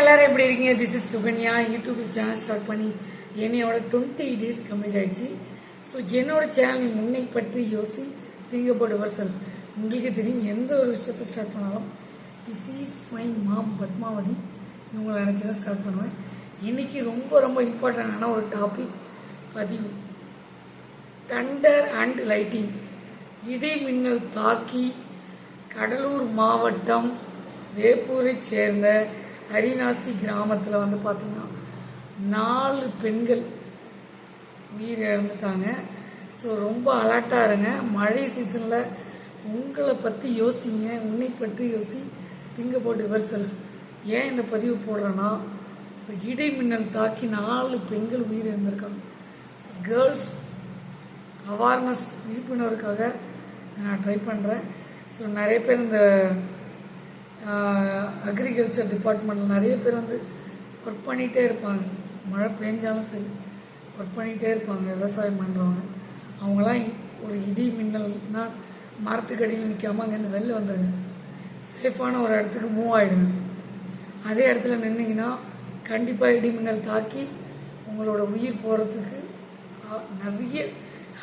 எல்லாரும் எப்படி இருக்கீங்க? This is Sukanya. YouTube channel start பண்ணி என்னையோட டுவெண்ட்டி டேஸ் கம்ப்ளீட் ஆயிடுச்சு. ஸோ என்னோட சேனல் முன்னை பற்றி யோசி திங்க் அபவுட் யுவர் செல்ஃப் உங்களுக்கு தெரியும் எந்த ஒரு விஷயத்தை ஸ்டார்ட் பண்ணாலும் this is my mom Padmavathi. இவங்களை நினச்சி தான் ஸ்டார்ட் பண்ணுவேன். இன்னைக்கு ரொம்ப ரொம்ப இம்பார்ட்டண்டான ஒரு டாபிக் பதிவு. தண்டர் அண்ட் லைட்டிங் இடி மின்னல் தாக்கி கடலூர் மாவட்டம் வேப்பூரை சேர்ந்த ஹரிநாசி கிராமத்தில் வந்து பார்த்தீங்கன்னா நாலு பெண்கள் உயிர் இழந்துட்டாங்க. ஸோ ரொம்ப அலர்ட்டாக இருங்க. மழை சீசனில் உங்களை பற்றி யோசிங்க. உன்னை பற்றி யோசி திங்க போட்டு யுவர் செல்ஃப் ஏன் இந்த பதிவு போடுறேன்னா ஸோ இடை மின்னல் தாக்கி நாலு பெண்கள் உயிர் இழந்திருக்காங்க. ஸோ கேர்ள்ஸ் அவேர்னஸ் விழிப்புணர்வுக்காக நான் ட்ரை பண்ணுறேன் ஸோ நிறைய பேர் இந்த அக்ரிகல்ச்சர் டிபார்ட்மெண்ட்டில் நிறைய பேர் வந்து ஒர்க் பண்ணிகிட்டே இருப்பாங்க. மழை பெஞ்சாலும் சரி ஒர்க் பண்ணிகிட்டே இருப்பாங்க விவசாயம் பண்ணுறவங்க அவங்களாம் ஒரு இடி மின்னல்னா மரத்துக்கடியில் நிற்காம அங்கேருந்து வெளில வந்துடுங்க சேஃபான ஒரு இடத்துக்கு மூவ் ஆகிடுங்க அதே இடத்துல நின்னீங்கன்னா கண்டிப்பாக இடி மின்னல் தாக்கி உங்களோட உயிர் போகிறதுக்கு நிறைய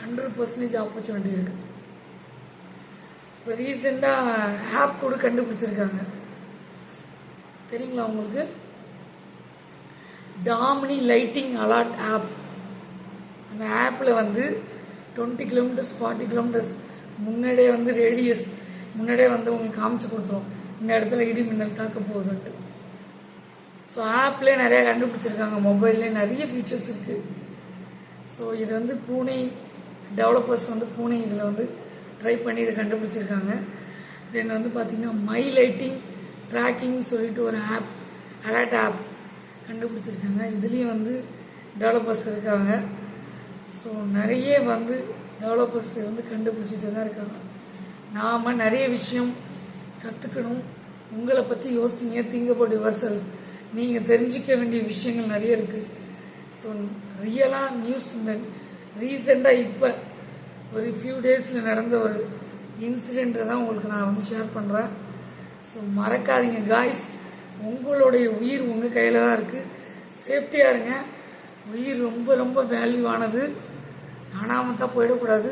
ஹண்ட்ரட் பர்சன்டேஜ் ஆப்பர்ச்சுனிட்டி இருக்குது இப்போ ரீசெண்டாக ஆப் கூட கண்டுபிடிச்சிருக்காங்க. தெரியுங்களா உங்களுக்கு? டாமினி லைட்டிங் அலாட் ஆப் அந்த ஆப்பில் வந்து டுவெண்ட்டி கிலோமீட்டர்ஸ் ஃபார்ட்டி கிலோமீட்டர்ஸ் முன்னாடியே வந்து ரேடியஸ் முன்னாடியே வந்து உங்களுக்கு காமிச்சு கொடுத்துரும். இந்த இடத்துல இடி மின்னல் தாக்க போகுதுன்ட்டு. ஸோ ஆப்லேயே நிறையா கண்டுபிடிச்சிருக்காங்க. மொபைல்லேயே நிறைய ஃபீச்சர்ஸ் இருக்குது ஸோ இது வந்து பூனே டெவலப்பர்ஸ் வந்து பூனே இதில் வந்து ட்ரை பண்ணி இதை கண்டுபிடிச்சிருக்காங்க. தென் வந்து பார்த்திங்கன்னா மை லைட்டிங் ட்ராக்கிங் சொல்லிட்டு ஒரு ஆப் அலர்ட் ஆப் கண்டுபிடிச்சிருக்காங்க. இதுலேயும் வந்து டெவலப்பர்ஸ் இருக்காங்க. ஸோ நிறைய வந்து டெவலப்பர்ஸ் வந்து கண்டுபிடிச்சிட்டு தான் இருக்காங்க. நாம் நிறைய விஷயம் கற்றுக்கணும் உங்களை பற்றி யோசிங்க திங்க் அபவுட் யுவர் செல்ஃப் நீங்கள் தெரிஞ்சிக்க வேண்டிய விஷயங்கள் நிறைய இருக்குது ஸோ ரியலாக நியூஸ் இந்த ரீசெண்டாக இப்போ ஒரு ஃபியூ டேஸில் நடந்த ஒரு இன்சிடெண்ட்டை தான் உங்களுக்கு நான் வந்து ஷேர் பண்ணுறேன் ஸோ மறக்காதீங்க காய்ஸ் உங்களுடைய உயிர் உங்கள் கையில் தான் இருக்குது சேஃப்டியாக இருங்க. உயிர் ரொம்ப ரொம்ப வேல்யூவானது காணாமல் தான் போயிடக்கூடாது.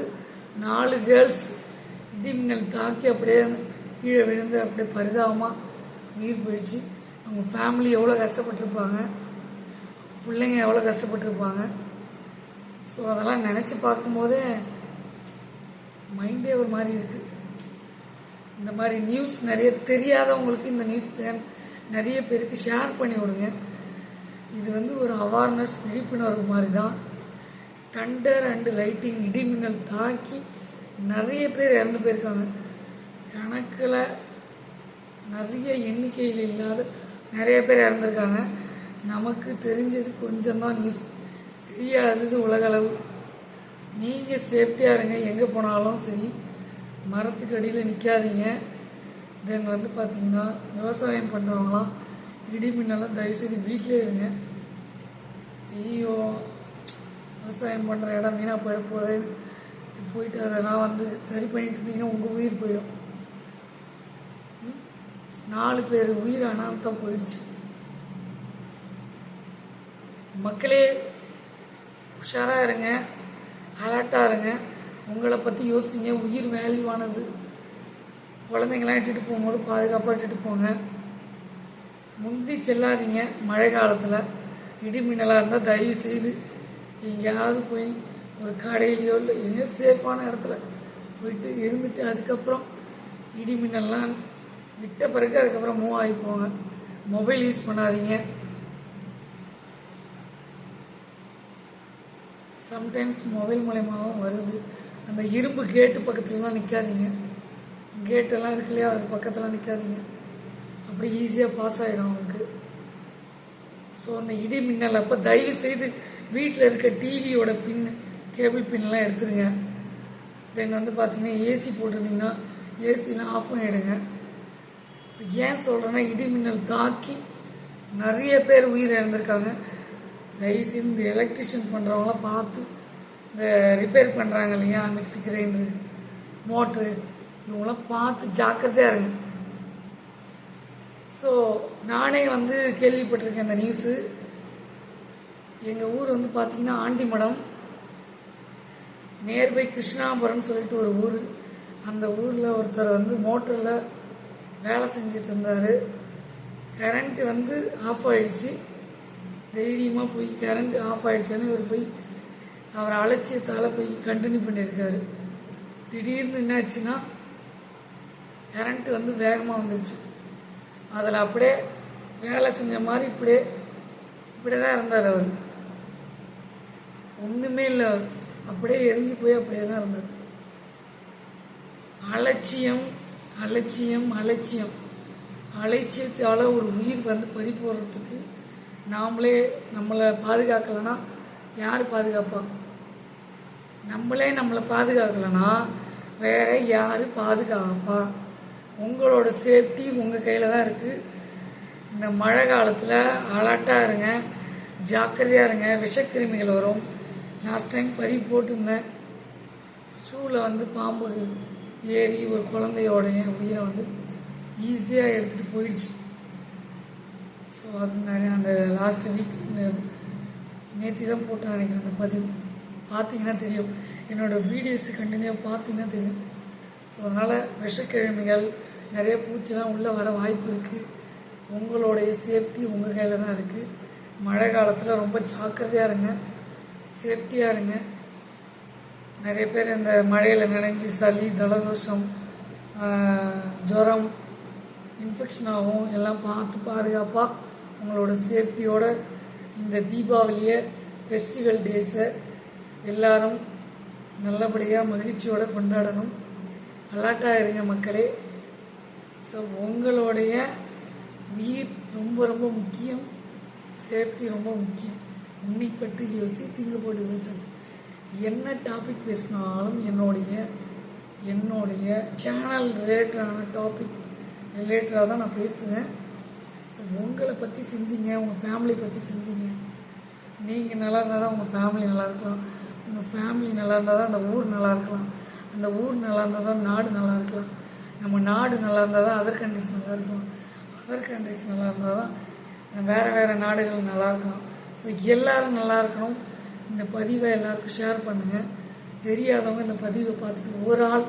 நாலு கேர்ள்ஸ் இடி மின்னல் தாக்கி அப்படியே கீழே விழுந்து அப்படியே பரிதாபமாக உயிர் போயிடுச்சு. அவங்க ஃபேமிலி எவ்வளோ கஷ்டப்பட்டிருப்பாங்க? பிள்ளைங்க எவ்வளோ கஷ்டப்பட்டிருப்பாங்க? ஸோ அதெல்லாம் நினச்சி பார்க்கும்போதே மைண்டே ஒரு மாதிரி இருக்குது இந்த மாதிரி நியூஸ் நிறைய தெரியாதவங்களுக்கு இந்த நியூஸ் நிறைய பேருக்கு ஷேர் பண்ணி விடுங்க. இது வந்து ஒரு அவேர்னஸ் விழிப்புணர்வு மாதிரி தான் தண்டர் அண்டு லைட்டிங் இடிமின்னல் தாக்கி நிறைய பேர் இறந்து போயிருக்காங்க. கணக்கில் நிறைய எண்ணிக்கையில் இல்லாத நிறைய பேர் இறந்துருக்காங்க. நமக்கு தெரிஞ்சது கொஞ்சம் தான் நியூஸ் தெரியாதது உலகளவு. நீங்கள் சேஃப்டியாக இருங்க. எங்கே போனாலும் சரி மரத்துக்கு அடியில் நிற்காதீங்க தென் வந்து பார்த்தீங்கன்னா விவசாயம் பண்ணுறவங்களாம் இடி மின்னலாம் தயவுசெய்து வீட்டிலே இருங்க. ஐயோ விவசாயம் பண்ணுற இடம் வீணாக போயிட போதேன்னு போயிட்டு அதெல்லாம் வந்து சரி பண்ணிட்டு இருந்தீங்கன்னா உங்கள் உயிர் போயிடும். நாலு பேர் உயிர் அனாமத்தான் போயிடுச்சு. மக்களே உஷாராக இருங்க. அலர்ட்டாக இருங்க. உங்களை பற்றி யோசிங்க. உயிர் வேல்யூவானது குழந்தைங்களாம் இட்டுட்டு போகும்போது பாதுகாப்பாக இட்டுட்டு போங்க. முந்தி செல்லாதீங்க. மழை காலத்தில் இடி மின்னலாக இருந்தால் தயவு செய்து எங்கேயாவது போய் ஒரு கடையிலையோ இல்லை எங்கேயோ சேஃபான இடத்துல போயிட்டு இருந்துட்டு அதுக்கப்புறம் இடி மின்னல்லாம் விட்ட பிறகு அதுக்கப்புறம் மூவ் ஆகி போங்க. மொபைல் யூஸ் பண்ணாதீங்க. சம்டைம்ஸ் மொபைல் மூலயமாவும் வருது. அந்த இரும்பு கேட்டு பக்கத்துலலாம் நிற்காதீங்க கேட்டெல்லாம் இருக்கு இல்லையா? அது பக்கத்தில் நிற்காதீங்க அப்படி ஈஸியாக பாஸ் ஆகிடும் அவங்களுக்கு ஸோ அந்த இடி மின்னல் அப்போ தயவு செய்து வீட்டில் இருக்க டிவியோட பின்னு கேபிள் பின்லாம் எடுத்துருங்க. தென் வந்து பார்த்தீங்கன்னா ஏசி போட்டிருந்தீங்கன்னா ஏசிலாம் ஆஃப் பண்ணிவிடுங்க ஸோ ஏன் சொல்கிறேன்னா இடி மின்னல் தாக்கி நிறைய பேர் உயிர் இழந்திருக்காங்க. தயவுசெய்து இந்த எலக்ட்ரிஷியன் பண்ணுறவங்களாம் பார்த்து இந்த ரிப்பேர் பண்ணுறாங்க இல்லையா மிக்சி கிரைண்டரு மோட்ரு இவங்களாம் பார்த்து ஜாக்கிரதையாக இருங்க. ஸோ நானே வந்து கேள்விப்பட்டிருக்கேன் இந்த நியூஸு எங்கள் ஊர் வந்து பார்த்தீங்கன்னா ஆண்டிமடம். நியர்பை கிருஷ்ணாபுரம்னு சொல்லிட்டு ஒரு ஊர். அந்த ஊரில் ஒருத்தர் வந்து மோட்டரில் வேலை செஞ்சிட்டு இருந்தார். கரண்ட்டு வந்து ஆஃப் ஆயிடுச்சு. தைரியமாக போய் கரண்ட் ஆஃப் ஆயிடுச்சுன்னு இவர் போய் அவர் அலட்சியத்தால் போய் கண்டினியூ பண்ணியிருக்காரு. திடீர்னு என்னாச்சுன்னா கரண்ட் வந்து வேகமாக வந்துச்சு அதில் அப்படியே வேலை செஞ்ச மாதிரி இப்படியே இப்படியே தான் இருந்தார் அவர். ஒன்றுமே இல்லை அவர். அப்படியே எரிஞ்சு போய் அப்படியே தான் இருந்தார். அலட்சியம் அலட்சியம் அலட்சியம். அலட்சியத்தால் ஒரு உயிர் வந்து பறி போடுறதுக்கு நாமளே நம்மளை பாதுகாக்கலைன்னா யார் பாதுகாப்பா? நம்மளே நம்மளை பாதுகாக்கலைன்னா வேற யார் பாதுகாப்பா? உங்களோட சேஃப்டி உங்கள் கையில் தான் இருக்குது இந்த மழை காலத்தில் அலர்ட்டாக இருங்க ஜாக்கிரதையாக இருங்க விஷக்கிருமிகள் வரும். லாஸ்ட் டைம் பதிவு போட்டிருந்தேன். ஷூவில் வந்து பாம்பு ஏறி ஒரு குழந்தையோடைய உயிரை வந்து ஈஸியாக எடுத்துகிட்டு போயிடுச்சு. ஸோ அது நிறைய அந்த லாஸ்ட் வீக்கில் நேற்று தான் போட்டேன் நினைக்கிறேன். அந்த பதிவு பார்த்தீங்கன்னா தெரியும். என்னோடய வீடியோஸ் கண்டினியூ பார்த்தீங்கன்னா தெரியும். ஸோ அதனால் விஷக்கிழமைகள் நிறைய பூச்சிலாம் உள்ளே வர வாய்ப்பு இருக்குது உங்களுடைய சேஃப்டி உங்கள் கையில் தான் இருக்குது மழை காலத்தில் ரொம்ப ஜாக்கிரதையாக இருங்க. சேஃப்டியாக இருங்க. நிறைய பேர் இந்த மழையில் நனைஞ்சு சளி ஜலதோஷம் ஜுரம் இன்ஃபெக்ஷன் ஆகும். எல்லாம் பார்த்து பாதுகாப்பாக உங்களோட சேஃப்டியோட இந்த தீபாவளியை ஃபெஸ்டிவல் டேஸை எல்லாரும் நல்லபடியாக மகிழ்ச்சியோட கொண்டாடணும். அலாட்டாக இருங்க மக்களே. ஸோ உங்களுடைய உயிர் ரொம்ப ரொம்ப முக்கியம். சேஃப்டி ரொம்ப முக்கியம். உன்னை பற்றி யோசி திங்க போட்டு சார் என்ன டாபிக் பேசினாலும் என்னுடைய என்னுடைய சேனல் ரிலேட்டடான டாபிக் ரிலேட்டடாக தான் நான் பேசுவேன். ஸோ உங்களை பற்றி சிந்திங்க உங்கள் ஃபேமிலி பற்றி சிந்திங்க. நீங்கள் நல்லா இருந்தால் தான் உங்கள் ஃபேமிலி நல்லா இருக்கலாம். உங்கள் ஃபேமிலி நல்லா இருந்தால் தான் அந்த ஊர் நல்லா இருக்கலாம். அந்த ஊர் நல்லா இருந்தால் தான் நாடு நல்லா இருக்கலாம். நம்ம நாடு நல்லா இருந்தால் தான் அதர் கண்ட்ரிஸ் நல்லா இருக்கலாம். அதர் கண்ட்ரிஸ் நல்லா இருந்தால் தான் வேறு வேறு நாடுகள் நல்லா இருக்கலாம். ஸோ எல்லோரும் நல்லா இருக்கணும். இந்த பதிவை எல்லாருக்கும் ஷேர் பண்ணுங்கள் தெரியாதவங்க இந்த பதிவை பார்த்துட்டு ஒரு ஆள்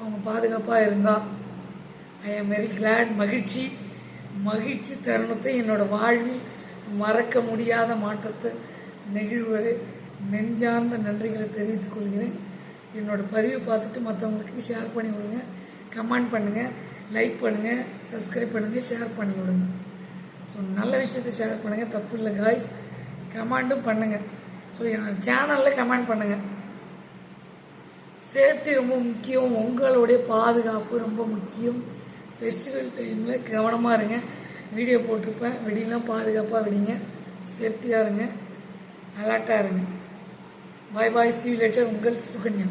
அவங்க பாதுகாப்பாக இருந்தால் ஐ ஆம் வெரி கிளாட் மகிழ்ச்சி. மகிழ்ச்சி தருணத்தை என்னோட வாழ்வில் மறக்க முடியாத மாற்றத்தை நெகிழ்வரை நெஞ்சார்ந்த நன்றிகளை தெரிவித்துக் கொள்கிறேன். என்னோட பதிவை பார்த்துட்டு மற்றவங்களுக்கு ஷேர் பண்ணி விடுங்க. கமெண்ட் பண்ணுங்கள் லைக் பண்ணுங்கள் சப்ஸ்கிரைப் பண்ணுங்கள் ஷேர் பண்ணி விடுங்க. ஸோ நல்ல விஷயத்தை ஷேர் பண்ணுங்கள் தப்பு இல்லை காய்ஸ் கமெண்ட்டும் பண்ணுங்கள் ஸோ என்னோட சேனலில் கமெண்ட் பண்ணுங்கள் சேஃப்டி ரொம்ப முக்கியம். உங்களுடைய பாதுகாப்பு ரொம்ப முக்கியம். ஃபெஸ்டிவல் டைமில் கவனமாக இருங்க. வீடியோ போட்டிருப்பேன். வெடிலாம் பாதுகாப்பாக வெடிங்க. சேஃப்டியாக இருங்க. அலர்ட்டாக இருங்க. பாய் பாய் சி லேட்டர் உங்கள் சுகன்யா.